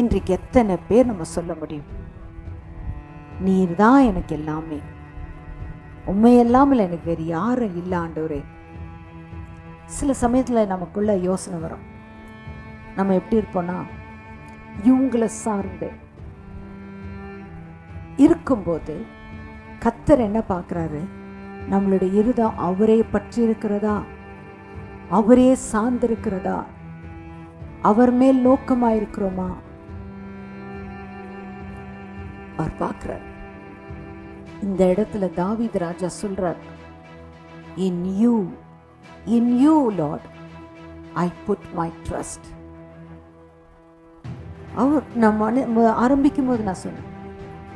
இன்றைக்கு எத்தனை பேர் நம்ம சொல்ல முடியும்? நீர் தான் எனக்கு எல்லாமே. உண்மையெல்லாம் எனக்கு வேறு யாரும் இல்லை ஆண்டவரே. சில சமயத்தில் நமக்குள்ள யோசனை வரும். நம்ம எப்படி இருப்போம்னா இவங்களை சார்ந்து இருக்கும்போது கத்தர் என்ன பார்க்குறாரு? நம்மளுடைய இருதம் அவரே பற்றி இருக்கிறதா அவரே சார்ந்திருக்கிறதா? அவர் மேல் நோக்கமாக இருக்கிறோமா அவர் பார்க்குறார். இந்த இடத்துல தாவித் ராஜா சொல்கிறார் in you in you lord I put my trust அவர் நம்ம ஆரம்பிக்கும் போது நான் சொன்னேன்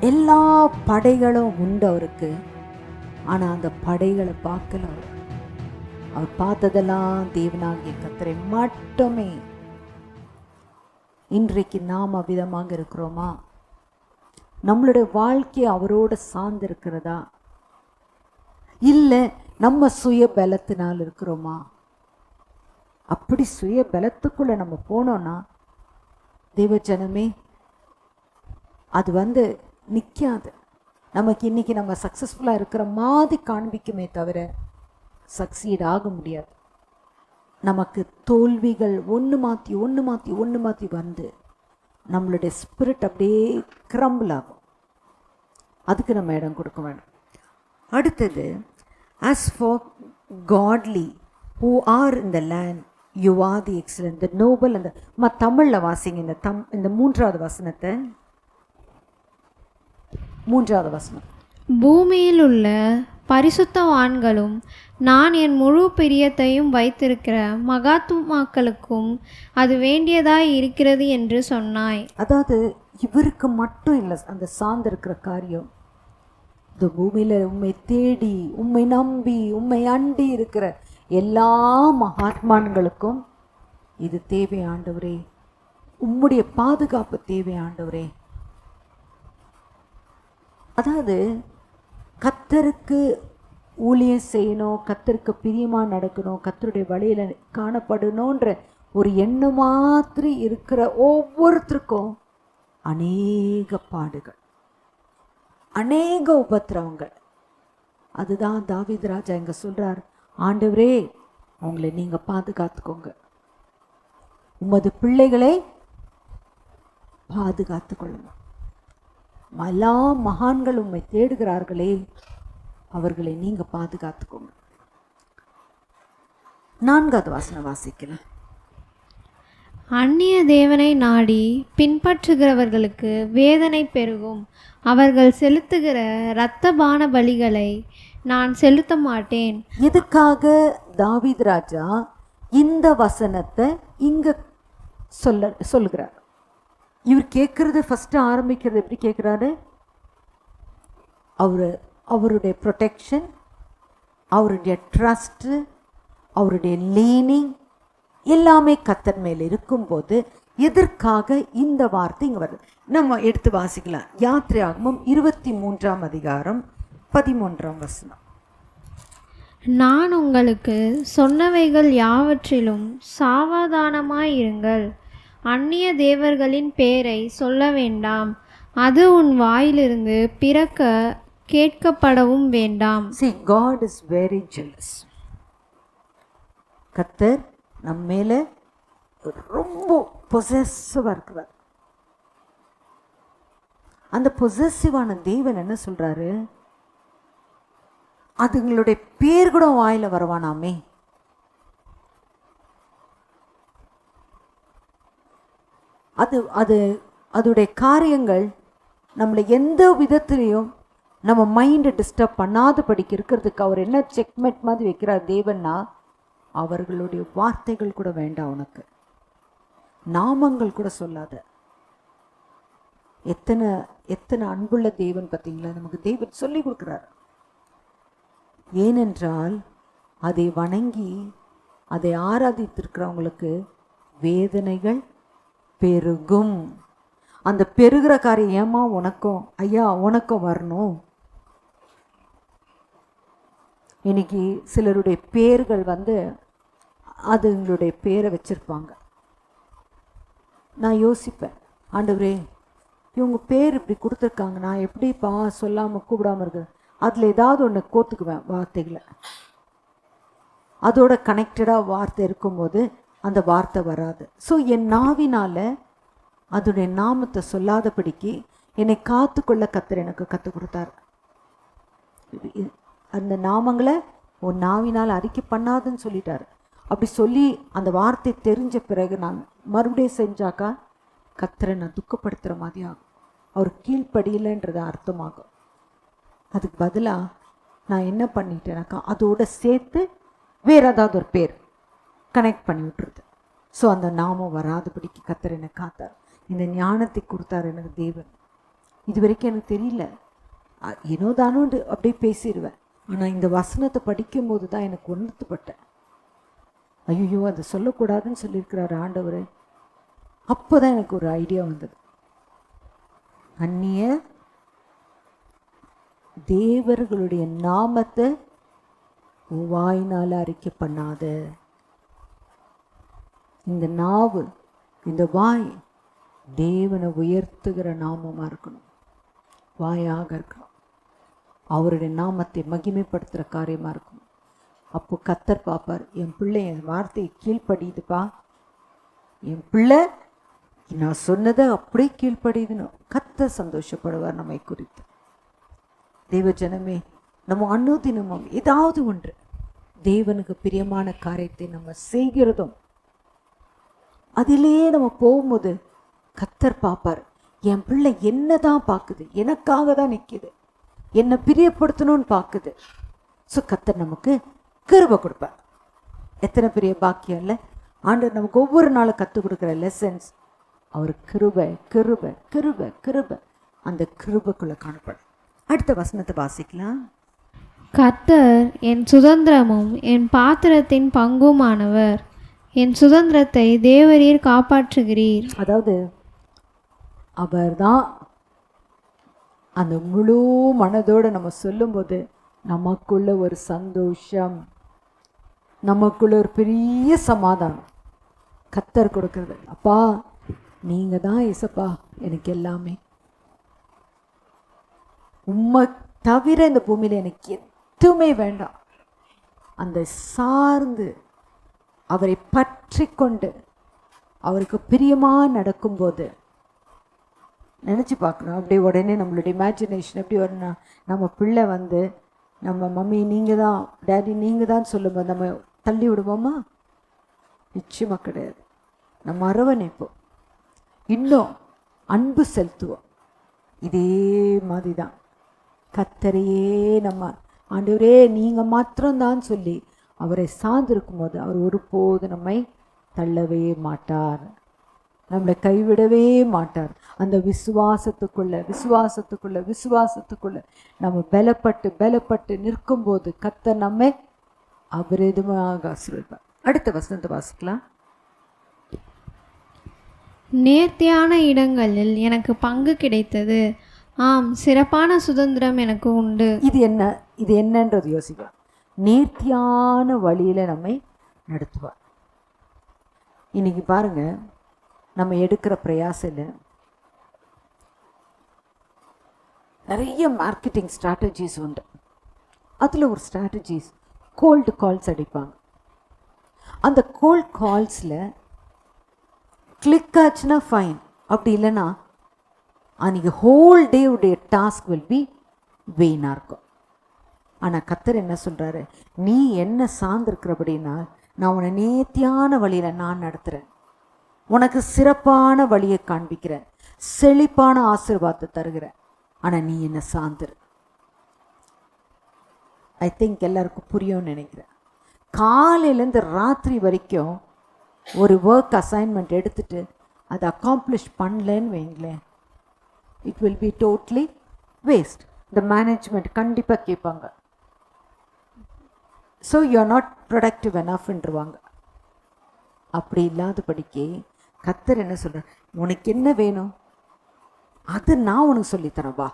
எல்லா படைகளும் உண்டு அவருக்கு ஆனால் அந்த படைகளை பார்க்கல அவர். அவர் பார்த்ததெல்லாம் தேவனாகிய கத்தரை மட்டுமே. இன்றைக்கு நாம் அவ்விதமாக இருக்கிறோமா? நம்மளுடைய வாழ்க்கை அவரோட சார்ந்து இருக்கிறதா இல்லை நம்ம சுய பலத்தினால் இருக்கிறோமா? அப்படி சுய பலத்துக்குள்ளே நம்ம போனோம்னா தெய்வஜனமே அது வந்து நிற்காது நமக்கு இன்னைக்கு நம்ம சக்ஸஸ்ஃபுல்லாக இருக்கிற மாதிரி காண்பிக்குமே தவிர சக்சீட் ஆக முடியாது. நமக்கு தோல்விகள் ஒன்று மாற்றி ஒன்று மாற்றி ஒன்று மாற்றி வந்து நம்மளுடைய ஸ்பிரிட் அப்படியே கிரம்பிள் ஆகும். அதுக்கு நம்ம இடம் கொடுக்க வேணும். அடுத்தது as for godly who are in the land you are the excellent the noble அந்த ம தமிழில் வாசிங்க இந்த தம் இந்த மூன்றாவது வசனத்தை. மூன்றாவது வசனம். பூமியில் உள்ள பரிசுத்தவான்களும் நான் என் முழு பிரியத்தையும் வைத்திருக்கிற மகாத்மாக்களுக்கும் அது வேண்டியதாய் இருக்கிறது என்று சொன்னாய். அதாவது இவருக்கு மட்டும் இல்லை அந்த சார்ந்திருக்கிற காரியம். இந்த பூமியில் உண்மை தேடி உண்மை நம்பி உண்மை அண்டி இருக்கிற எல்லா மகாத்மான்களுக்கும் இது தேவை ஆண்டவரே. உம்முடைய பாதுகாப்பு தேவை ஆண்டவரே. அதாவது கத்தருக்கு ஊழியம் செய்யணும் கத்தருக்கு பிரியமாக நடக்கணும் கத்தருடைய வழியில் காணப்படணுன்ற ஒரு எண்ணம் மாத்திரி இருக்கிற ஒவ்வொருத்தருக்கும் அநேக பாடுகள் அநேக உபத்திரவங்கள். அதுதான் தாவித் ராஜா இங்கே சொல்கிறார் ஆண்டவரே அவங்களை நீங்கள் பாதுகாத்துக்கோங்க. உமது பிள்ளைகளை பாதுகாத்து கொள்ளுங்க எல்லா மகான்கள் உம்மை தேடுகிறார்களே அவர்களை நீங்க பாதுகாத்துக்கோங்க. நான்காவது வாசனை வாசிக்கலாம். அந்நிய தேவனை நாடி பின்பற்றுகிறவர்களுக்கு வேதனை பெருகும். அவர்கள் செலுத்துகிற இரத்தபான பலிகளை நான் செலுத்த மாட்டேன். எதுக்காக தாவீது ராஜா இந்த வசனத்தை இங்க சொல்ல சொல்லுகிறார்? இவர் கேட்குறத ஃபஸ்ட்டு ஆரம்பிக்கிறது எப்படி கேட்குறாரு? அவர் அவருடைய ப்ரொடெக்ஷன் அவருடைய ட்ரஸ்ட்டு அவருடைய லீனிங் எல்லாமே கத்தன் மேல் இருக்கும்போது எதற்காக இந்த வார்த்தை இங்கே வருது? நம்ம எடுத்து வாசிக்கலாம். யாத்திரையாகமும் இருபத்தி மூன்றாம் அதிகாரம் பதிமூன்றாம் வசனம். நான் உங்களுக்கு சொன்னவைகள் யாவற்றிலும் சாவதானமாயிருங்கள். அந்நிய தேவர்களின் பேரை சொல்ல வேண்டாம். அது உன் வாயிலிருந்து பிறக்க கேட்கப்படவும் வேண்டாம். See God is very jealous கத்தர் நம்ம மேல ரொம்ப பொசசிவாக இருக்கிறார். அந்த பொசசிவான தேவன் என்ன சொல்றாரு? அதுங்களுடைய பேர் கூட வாயில வரவானாமே. அது அது அதோடைய காரியங்கள் நம்மளை எந்த விதத்துலேயும் நம்ம மைண்டை டிஸ்டர்ப் பண்ணாதபடிக்கு இருக்கிறதுக்கு அவர் என்ன செக்மெட் மாதிரி வைக்கிறார் தேவன்னா அவர்களுடைய வார்த்தைகள் கூட வேண்டாம் உனக்கு. நாமங்கள் கூட சொல்லாத. எத்தனை எத்தனை அன்புள்ள தேவன் பார்த்தீங்களா? நமக்கு தேவன் சொல்லி கொடுக்குறார். ஏனென்றால் அதை வணங்கி அதை ஆராதித்திருக்கிறவங்களுக்கு வேதனைகள் பெருகும். அந்த பெருகிற காரியம் ஏமா உனக்கும். ஐயா உனக்கும் வரணும். இன்னைக்கு சிலருடைய பேர்கள் வந்து அதுங்களுடைய பேரை வச்சிருப்பாங்க. நான் யோசிப்பேன். ஆண்டவரே இவங்க பேர் இப்படி கொடுத்துருக்காங்க. நான் எப்படிப்பா சொல்லாமல் கூப்பிடாம இருக்குது அதில் ஏதாவது ஒன்று கோத்துக்குவேன் வார்த்தைகளை. அதோட கனெக்டடாக வார்த்தை இருக்கும்போது அந்த வார்த்தை வராது. ஸோ என் நாவினால் அதோடைய நாமத்தை சொல்லாதபடிக்கு என்னை காத்துக்கொள்ள கத்தர் எனக்கு கற்றுக் கொடுத்தார். அந்த நாமங்களை உன் நாவினால் அறிக்கை பண்ணாதுன்னு சொல்லிட்டார். அப்படி சொல்லி அந்த வார்த்தை தெரிஞ்ச பிறகு நான் மறுபடியும் செஞ்சாக்கா கத்தரை நான் துக்கப்படுத்துகிற மாதிரி ஆகும். அவர் கீழ்ப்படியலைன்றது அர்த்தமாகும். அதுக்கு பதிலாக நான் என்ன பண்ணிட்டேனாக்கா அதோட சேர்த்து வேறு ஏதாவது ஒரு பேர் கனெக்ட் பண்ணி விட்டுருது. ஸோ அந்த நாமம் வராதபடிக்கு கத்தர் என்னை காத்தார். இந்த ஞானத்தை கொடுத்தார் எனக்கு தேவன். இது வரைக்கும் எனக்கு தெரியல. ஏனோ தானோண்டு அப்படியே பேசிடுவேன் ஆனால் இந்த வசனத்தை படிக்கும்போது தான் எனக்கு உணர்த்துப்பட்டேன் ஐயோ அதை சொல்லக்கூடாதுன்னு சொல்லியிருக்கிறார் ஆண்டவர். அப்போ தான் எனக்கு ஒரு ஐடியா வந்தது. அந்நிய தேவர்களுடைய நாமத்தை வாயினால் அறிக்கை பண்ணாத. இந்த நாவு இந்த வாய் தேவனை உயர்த்துகிற நாமமாக இருக்கணும். வாயாக இருக்கணும். அவருடைய நாமத்தை மகிமைப்படுத்துகிற காரியமாக இருக்கணும். அப்போ கத்தர் பார்ப்பார் என் பிள்ளை என் வார்த்தையை கீழ்ப்படியுதுப்பா. என் பிள்ளை நான் சொன்னதை அப்படியே கீழ்ப்படியுதுன்னு கத்தர் சந்தோஷப்படுவார் நம்மை குறித்து. தெய்வ ஜனமே நம்ம அனுதினமும் ஏதாவது ஒன்று தேவனுக்கு பிரியமான காரியத்தை நம்ம செய்கிறதும் அதிலேயே நம்ம போகும்போது கத்தர் பார்ப்பார். என் பிள்ளை என்ன தான் பார்க்குது? எனக்காக தான் நிற்கிது என்னை பிரியப்படுத்தணும்னு பார்க்குது. ஸோ கத்தர் நமக்கு கிருபை கொடுப்பார். எத்தனை பெரிய பாக்கியம் இல்லை? ஆண்டு நமக்கு ஒவ்வொரு நாளும் கற்றுக் கொடுக்குற லெசன்ஸ் அவர் கிருபை கிருபை கிருபை கிருபை அந்த கிருபைக்குள்ளே காணப்படும். அடுத்த வசனத்தை வாசிக்கலாம். கத்தர் என் சுதந்திரமும் என் பாத்திரத்தின் பங்குமானவர். என் சுதந்திரத்தை தேவரீர் காப்பாற்றுகிறீர். அதாவது அவர்தான் அந்த முழு மனதோடு நம்ம சொல்லும்போது நமக்குள்ள ஒரு சந்தோஷம் நமக்குள்ள ஒரு பெரிய சமாதானம் கத்தர் கொடுக்கறது. அப்பா நீங்கள் தான் இசப்பா எனக்கு எல்லாமே. உம்மை தவிர இந்த பூமியில் எனக்கு எதுவுமே வேண்டாம். அந்த சார்ந்து அவரை பற்றி கொண்டு அவருக்கு பிரியமாக நடக்கும்போது நினச்சி பார்க்கணும். அப்படியே உடனே நம்மளுடைய இமேஜினேஷன் எப்படி வரும்னா நம்ம பிள்ளை வந்து நம்ம மம்மி நீங்கள் தான் டேடி நீங்கள் தான் சொல்லும்போது நம்ம தள்ளி விடுவோமா? நிச்சயமாக கிடையாது. நம்ம அரவணைப்போம். இன்னும் அன்பு செலுத்துவோம். இதே மாதிரி தான் கத்தரையே நம்ம ஆண்டவரே நீங்கள் மாத்திரம்தான் சொல்லி அவரை சார்ந்திருக்கும் போது அவர் ஒருபோது நம்மை தள்ளவே மாட்டார். நம்மளை கைவிடவே மாட்டார். அந்த விசுவாசத்துக்குள்ள விசுவாசத்துக்குள்ள விசுவாசத்துக்குள்ள நம்ம பலப்பட்டு பலப்பட்டு நிற்கும்போது கத்தர் நம்மை அபரிதமாக ஆசீர்வதிப்பார். அடுத்த வசனத்தை வாசிக்கலாம். நேர்த்தியான இடங்களில் எனக்கு பங்கு கிடைத்தது. ஆம் சிறப்பான சுதந்திரம் எனக்கு உண்டு. இது என்ன இது என்னன்றது யோசிக்கலாம். நேர்த்தியான வழியில் நம்மை நடத்துவார். இன்னைக்கு பாருங்கள் நம்ம எடுக்கிற பிரயாசில் நிறைய மார்க்கெட்டிங் ஸ்ட்ராட்டஜிஸ் உண்டு. அதில் ஒரு ஸ்ட்ராட்டஜிஸ் கோல்டு கால்ஸ் அடிப்பாங்க. அந்த கோல்ட் கால்ஸில் கிளிக் ஆச்சுன்னா ஃபைன் அப்படி இல்லைன்னா அன்றைக்கி whole day task will be வெயினாக இருக்கும். ஆனால் கத்தர் என்ன சொல்கிறாரு நீ என்ன சார்ந்திருக்கிறபடினா நான் உன்னை நேர்த்தியான வழியில் நான் நடத்துகிறேன் உனக்கு சிறப்பான வழியை காண்பிக்கிறேன். செழிப்பான ஆசீர்வாதத்தை தருகிறேன். ஆனால் நீ என்ன சார்ந்துரு. ஐ திங்க் எல்லாருக்கும் புரியும்னு நினைக்கிறேன். காலையிலேருந்து ராத்திரி வரைக்கும் ஒரு ஒர்க் அசைன்மெண்ட் எடுத்துட்டு அதை அக்காம்ப்ளிஷ் பண்ணலன்னு வைங்களேன். It will be totally waste இந்த மேனேஜ்மெண்ட் கண்டிப்பாக கேட்பாங்க. So you are not productive எனஃப்ன்றவாங்க அப்படி இல்லாதபடிக்கு கத்தர் என்ன சொல்ற உனக்கு என்ன வேணும்? அது நான் உனக்கு சொல்லித்தரேன் வா.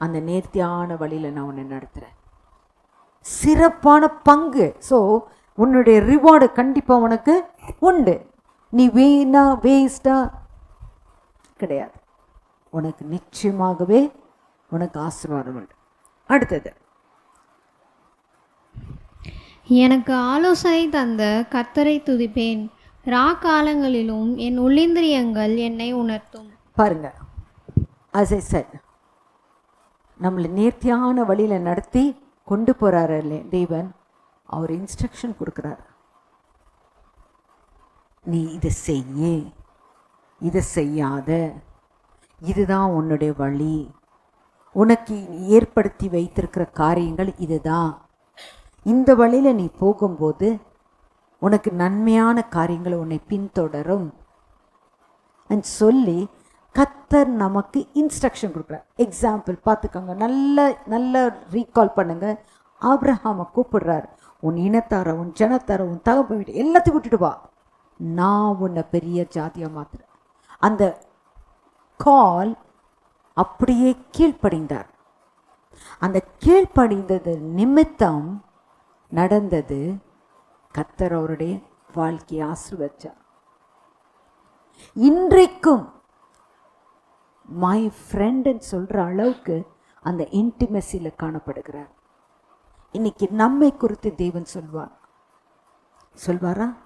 அந்த நேர்த்தியான வழியில் நான் உன்னை நடத்துகிறேன் சிறப்பான பங்கு. ஸோ உன்னுடைய ரிவார்டு கண்டிப்பாக உனக்கு உண்டு. நீ வீணா வேஸ்டா கிடையாது. உனக்கு நிச்சயமாகவே உனக்கு ஆசீர்வாதம் உண்டு. அடுத்தது எனக்கு ஆலோசனை தந்த கர்த்தரை துதிப்பேன். ரா காலங்களிலும் என் உள்ளிந்திரியங்கள் என்னை உணர்த்தும். பாருங்க. அசை சார் நம்மளை நேர்த்தியான வழியில் நடத்தி கொண்டு போகிறாரு தேவன்? அவர் இன்ஸ்ட்ரக்ஷன் கொடுக்குறாரு. நீ இதை செய்ய. இதை செய்யாத. இதுதான் உன்னுடைய வழி. உனக்கு ஏற்படுத்தி வைத்திருக்கிற காரியங்கள் இதுதான். இந்த வழியில் நீ போகும்போது உனக்கு நன்மையான காரியங்கள் உன்னை பின்தொடரும். சொல்லி கத்தர் நமக்கு இன்ஸ்ட்ரக்ஷன் கொடுக்குறார். எக்ஸாம்பிள் பார்த்துக்கோங்க. நல்ல நல்ல ரீகால் பண்ணுங்க. ஆப்ரஹாமை கூப்பிடுறார். உன் இனத்தார உன் ஜனத்தார உன் தகப்ப வீட்டு எல்லாத்தையும் விட்டுட்டு வா. நான் உன்னை பெரிய ஜாதியாக மாத்துறேன். அந்த கால் அப்படியே கீழ்ப்படிந்தார். அந்த கீழ்ப்படிந்தது நிமித்தம் நடந்தது. கத்தர் அவருடைய வாழ்க்கையை ஆசிர்வச்சார். இன்றைக்கும் மை ஃப்ரெண்டுன்னு சொல்கிற அளவுக்கு அந்த இன்டிமெசியில் காணப்படுகிறார். இன்னைக்கு நம்மை குறித்து தேவன் சொல்வார். சொல்வாரா?